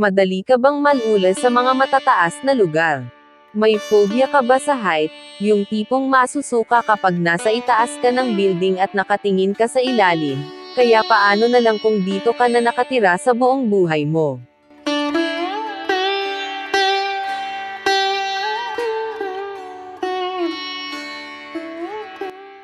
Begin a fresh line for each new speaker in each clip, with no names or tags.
Madali ka bang malula sa mga matataas na lugar? May phobia ka ba sa height? Yung tipong masusuka kapag nasa itaas ka ng building at nakatingin ka sa ilalim? Kaya paano na lang kung dito ka na nakatira sa buong buhay mo?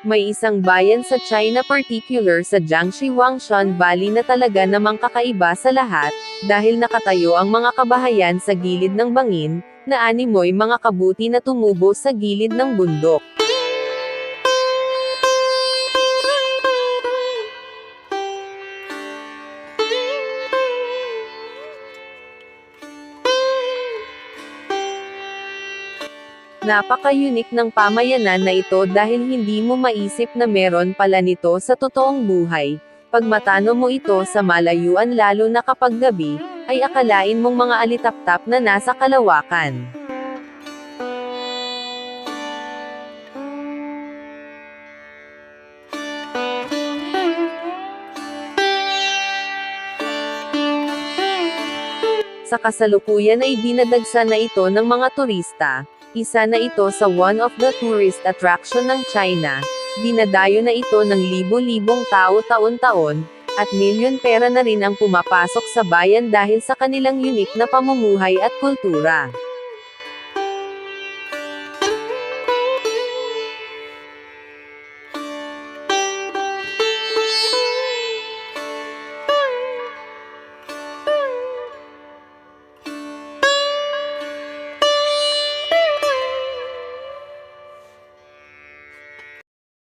May isang bayan sa China particular sa Jiangxi Wangshan Valley na talaga namang kakaiba sa lahat, dahil nakatayo ang mga kabahayan sa gilid ng bangin, na animoy mga kabuti na tumubo sa gilid ng bundok. Napaka-unique ng pamayanan na ito dahil hindi mo maisip na meron pala nito sa totoong buhay. Pag matano mo ito sa malayuan lalo na kapag gabi, ay akalain mong mga alitaptap na nasa kalawakan. Sa kasalukuyan ay dinadagsa na ito ng mga turista. Isa na ito sa one of the tourist attraction ng China. Dinadayo na ito ng libo-libong tao taon-taon, at milyon pera na rin ang pumapasok sa bayan dahil sa kanilang unique na pamumuhay at kultura.